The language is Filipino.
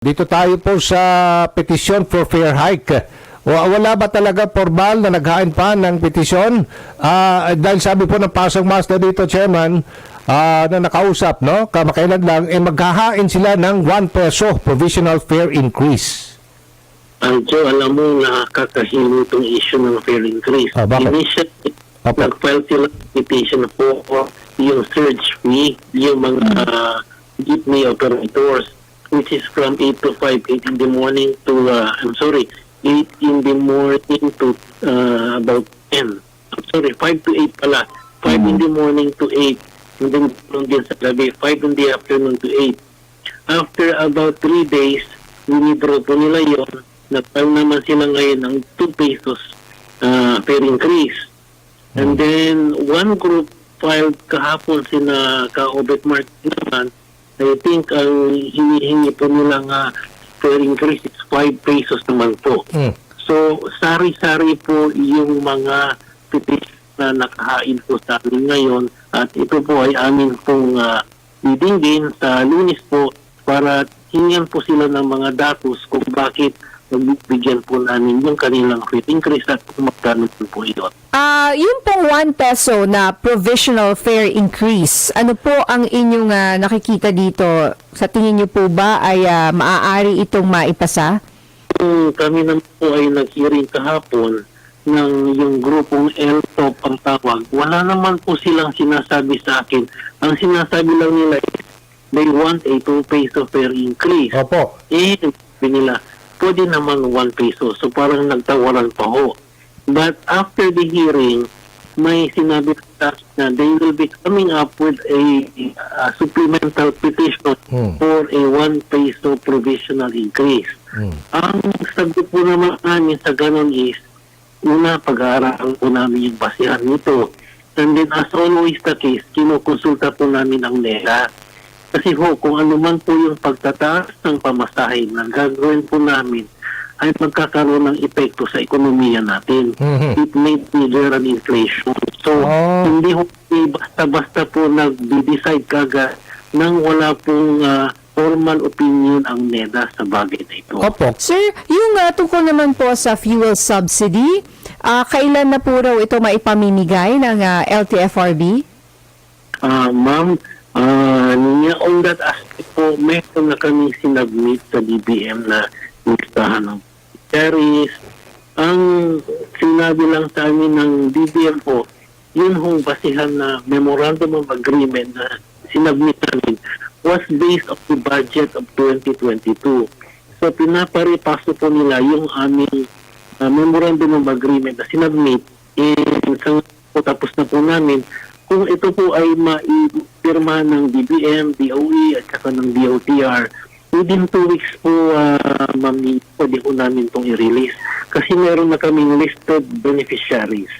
Dito tayo po sa petition for fair hike. Wa- Wala ba talaga formal na naghain pa ng petisyon? Ah, dahil sabi po ng Pasong Master dito, Chairman, ah, na nakausap, no? Kamakailan lang, eh maghahain sila ng 1 peso provisional fare increase. Anjo, alam mo, nakakahilo itong issue ng fair increase. Ah, bakit? Initially, Opo. nag-file sila petition po yung surge fee, yung mga uh, jeepney operators, which is from 8 to 5, 8 in the morning to, uh, I'm sorry, 8 in the morning to uh, about 10. I'm sorry, 5 to 8 pala. 5 in the morning to 8. And then din sa gabi, 5 in the afternoon to 8. After about 3 days, winidraw po nila yon Nagpal naman sila ngayon ng 2 pesos uh, per increase. And then, one group filed kahapon sina ka-Obet Martin naman. I think ang hinihingi po nila nga per increase is 5 pesos naman po. Hmm. So, sari-sari po yung mga petition na nakahain po sa amin ngayon at ito po ay amin pong uh, didinggin sa lunis po para hingan po sila ng mga datos kung bakit magbibigyan po namin yung kanilang rate increase at kung magkano po ito. Ah, yung pong 1 peso na provisional fare increase, ano po ang inyong ah, nakikita dito? Sa tingin niyo po ba ay ah, maaari itong maipasa? Kung kami naman po ay nag-hearing kahapon ng yung grupong LTOP ang tawag, wala naman po silang sinasabi sa akin. Ang sinasabi lang nila is they want a 2 peso fare increase. Opo. Eh, sabi nila, pwede naman 1 peso. So parang nagtawaran pa ho. But after the hearing, may sinabi na they will be coming up with a, a supplemental petition Hmm. for a 1 peso provisional increase. Hmm. Ang sagot po naman namin sa ganon is, una, pag-aaralan po namin yung basihan nito. And then as always the case, kinukonsulta po namin ang NERA. Kasi ho, kung ano man po yung pagtataas ng pamasahe na gagawin po namin, ay magkakaroon ng epekto sa ekonomiya natin. Mhm. It may trigger an inflation. So, Oh. hindi ho eh, basta-basta po nag-decide kaga nang wala pong ah, formal opinion ang NEDA sa bagay na ito. Opo. Sir, yung ah, tungkol naman po sa fuel subsidy, ah, kailan na po raw ito maipamimigay ng ah, LTFRB? Ah, ma'am, niya on that aspect po, meron na kami sinabmit sa DBM na listahan ng carries. Ang sinabi lang sa amin ng DBM po, yun hong basihan na memorandum of agreement na sinabmit namin was based of the budget of 2022. So pinaparipaso po nila yung aming uh, memorandum of agreement na sinabmit and sa po tapos na po namin kung ito po ay maipirma ng DBM, DOE at saka ng DOTR within two weeks po uh, ma'am pwede po namin itong i-release. Kasi meron na kaming listed beneficiaries